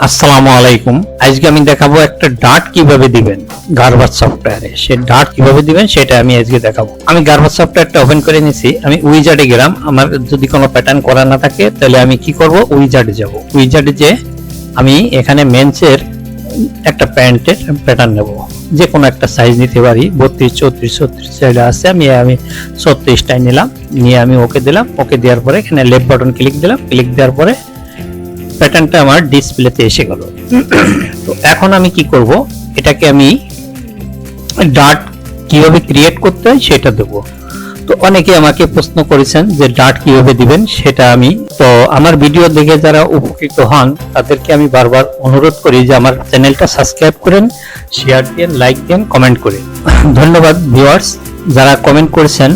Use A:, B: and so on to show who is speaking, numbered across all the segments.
A: আসসালামু আলাইকুম। আজকে আমি দেখাবো একটা ডার্ট কীভাবে দিবেন। গার্বাস সফটওয়্যারে সে ডাট কীভাবে দিবেন সেটা আমি আজকে দেখাবো। আমি গার্বাস সফটওয়্যারটা ওপেন করে নিছি। আমি উইজার্ডে গেলাম। আমার যদি কোনো প্যাটার্ন করা না থাকে, তাহলে আমি কি করব? উইজার্ডে যাব। উইজার্ডে যে আমি এখানে মেন্সের একটা প্যান্টের প্যাটার্ন নেব। যে কোনো একটা সাইজ নিতে পারি। বত্রিশ, চৌত্রিশ, ছত্রিশ সাইডে আছে, আমি আমি ছত্রিশটাই নিলাম। নিয়ে আমি ওকে দিলাম। ওকে দেওয়ার পরে এখানে লেফট বাটন ক্লিক দিলাম। ক্লিক দেওয়ার পরে প্যাটার্নটা আমার ডিসপ্লেতে এসে গেল। তো এখন আমি কি করব? এটাকে আমি ডার্ট কীভাবে ক্রিয়েট করতে হয় সেটা দেবো। তো অনেকে আমাকে প্রশ্ন করেছেন যে ডার্ট কীভাবে দিবেন সেটা আমি, তো আমার ভিডিও দেখে যারা উপকৃত হন, তাদেরকে আমি বারবার অনুরোধ করি যে আমার চ্যানেলটা সাবস্ক্রাইব করেন শেয়ার দেন লাইক দেন কমেন্ট করে। ধন্যবাদ ভিউয়ার্স যারা কমেন্ট করেছেন,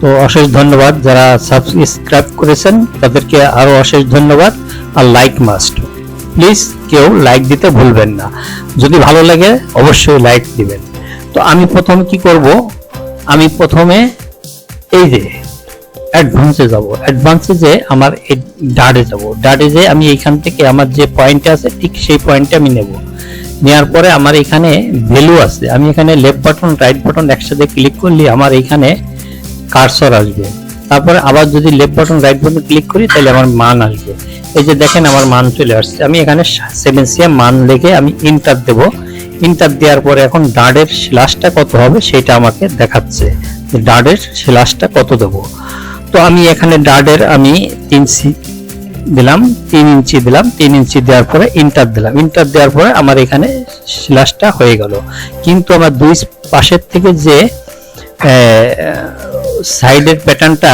A: তো অশেষ ধন্যবাদ। যারা সাবস্ক্রাইব করেছেন, তাদেরকে আরও অশেষ ধন্যবাদ। আর লাইক মাস্ট প্লিজ কেউ লাইক দিতে ভুলবেন না। যদি ভালো লাগে, অবশ্যই লাইক দিবেন। তো আমি প্রথমে কি করব? আমি প্রথমে এই যে অ্যাডভান্সে যাব। অ্যাডভান্সে যে আমার এই ডাডে যাব। ডাডে যে আমি এইখান থেকে আমার যে পয়েন্টে আছে, ঠিক সেই পয়েন্টে আমি নেব। নেওয়ার পরে আমার এখানে ভ্যালু আছে। আমি এখানে লেফট বাটন রাইট বাটন একসাথে ক্লিক করলে আমার এখানে কারসর আসবে। তারপরে আবার যদি left button right button click করি, তাহলে আমার মান আসবে। এই যে দেখেন আমার মান চলে আসছে। আমি এখানে সেভেন সিএম মান লিখে আমি ইন্টার দেব। ইন্টার দেওয়ার পরে এখন ডাডের স্ল্যাশটা কত হবে সেটা আমাকে দেখাচ্ছে। ডাডের স্ল্যাশটা কত দেব। তো আমি এখানে ডাডের আমি তিন সি দিলাম, তিন ইঞ্চি দিলাম, তিন ইঞ্চি দেওয়ার পরে ইন্টার দিলাম। ইন্টার দেওয়ার পরে আমার এখানে স্ল্যাশটা হয়ে গেল। কিন্তু আমার দুই পাশের থেকে যে সাইডের প্যাটার্নটা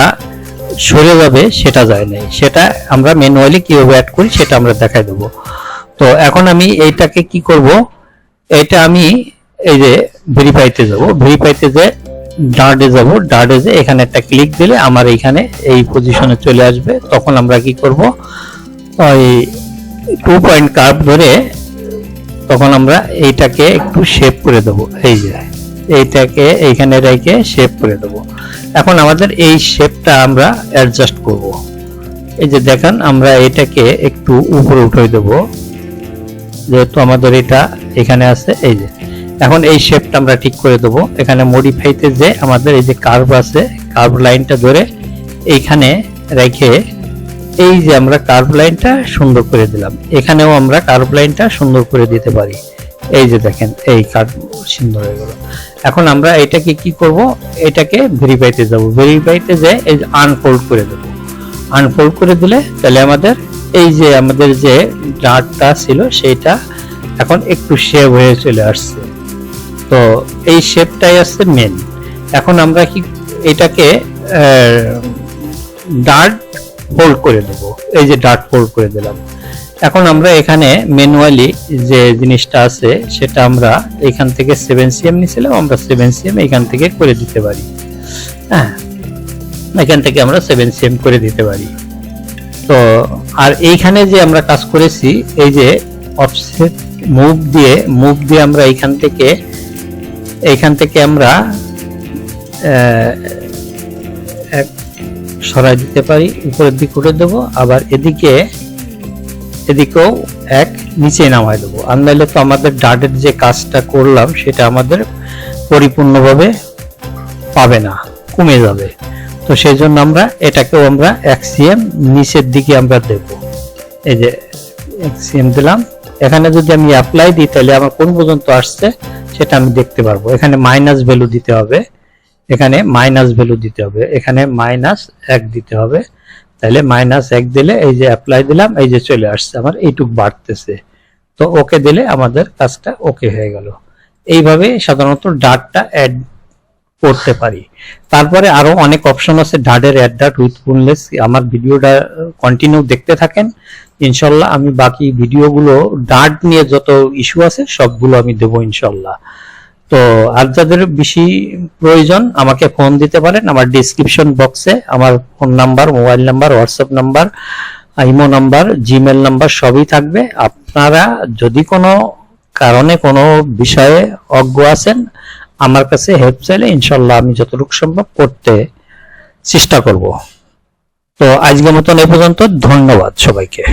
A: সরে যাবে, সেটা যায় নাই। সেটা আমরা ম্যানুয়ালি কীভাবে অ্যাড করি, সেটা আমরা দেখাই দেবো। তো এখন আমি এইটাকে কি করব? এটা আমি এই যে ভেরিফাইতে যাব। ভেরিফাইতে যে ডার্ডে যাব ডার্ডে যে এখানে একটা ক্লিক দিলে আমার এইখানে এই পজিশনে চলে আসবে। তখন আমরা কি করব? ওই টু পয়েন্ট কার্ভ ধরে তখন আমরা এইটাকে একটু শেপ করে দেব। এই যে। এইটাকে এইখানে রেখে শেপ করে দেব। এখন আমাদের এই শেপটা আমরা অ্যাডজাস্ট করব। এই যে দেখেন, আমরা এটাকে একটু উপরে উঠে দেব। যেহেতু আমাদের এটা এখানে আছে, এই যে। এখন এই শেপটা আমরা ঠিক করে দেব। এখানে মডিফাইতে যে আমাদের এই যে কার্ভ আছে কার্ভ লাইনটা ধরে এইখানে রেখে এই যে আমরা কার্ভ লাইনটা সুন্দর করে দিলাম। এখানেও আমরা কার্ভ লাইনটা সুন্দর করে দিতে পারি। এই যে দেখেন, এই কার্ভ সুন্দর হয়ে গেল। এখন আমরা এটাকে কি করব? এটাকে ভেরিফাইতে যাব। ভেরিফাইতে যে এই আনফোল্ড করে দেব। আনফোল্ড করে দিলে তাহলে আমাদের এই যে আমাদের যে ডার্টটা ছিল সেটা এখন একটু শেপ হয়ে চলে আসছে। তো এই শেপটাই আসছে মেন এখন আমরা কি এটাকে ডার্ট হোল্ড করে দেব। এই যে ডার্ট হোল্ড করে দিলাম। এখন আমরা এখানে ম্যানুয়ালি যে জিনিসটা আছে, সেটা আমরা এখান থেকে সেভেন সিএম নিয়েছিলাম আমরা সেভেন সিএম এখান থেকে করে দিতে পারি। হ্যাঁ এখান থেকে আমরা সেভেন সিএম করে দিতে পারি। তো, আর এইখানে যে আমরা কাজ করেছি, এই যে অফসেট মুভ দিয়ে মুভ দিয়ে আমরা এইখান থেকে এইখান থেকে আমরা সরাই দিতে পারি, উপরের দিক করে দেবো। আবার এদিকে এদিকেও এক নিচে নামাই দেবো। আর নাহলে তো আমাদের ডাটের যে কাজটা করলাম, সেটা আমাদের পরিপূর্ণভাবে পাবে না, কমে যাবে। তো সেই জন্য আমরা এটাকেও আমরা এক সিএম নিচের দিকে আমরা দেব। এই যে এক সিএম দিলাম। এখানে যদি আমি অ্যাপ্লাই দিই, তাহলে আমার কোন পর্যন্ত আসছে, সেটা আমি দেখতে পারব। এখানে মাইনাস ভ্যালু দিতে হবে। এখানে মাইনাস ভ্যালু দিতে হবে। এখানে মাইনাস এক দিতে হবে। তাহলে মাইনাস এক দিলে এই যে অ্যাপ্লাই দিলাম, এই যে চলে আসছে, আমার এইটুক বাড়তেছে। তো ওকে দিলে আমাদের কাজটা ওকে হয়ে গেল। এইভাবে সাধারণত ডাটটা অ্যাড করতে পারি। তারপরে আরও অনেক অপশন আছে ডাডের অ্যাড ডাট উইথ বুনলেস আমার ভিডিওটা কন্টিনিউ দেখতে থাকেন। ইনশাল্লাহ আমি বাকি ভিডিওগুলো ডাট নিয়ে যত ইস্যু আছে, সবগুলো আমি দেবো ইনশাল্লাহ। তো আর যাদের বেশি প্রয়োজন আমাকে ফোন দিতে পারেন আমার ডিসক্রিপশন বক্সে আমার phone number mobile number WhatsApp number imo number Gmail number সবই থাকবে। আপনারা যদি কোনো কারণে কোনো বিষয়ে অজ্ঞ আছেন, আমার কাছে হেল্প চাইলে ইনশাল্লাহ আমি যতটুকু সম্ভব করতে চেষ্টা করব। তো আজকের মতন এ পর্যন্ত, ধন্যবাদ সবাইকে।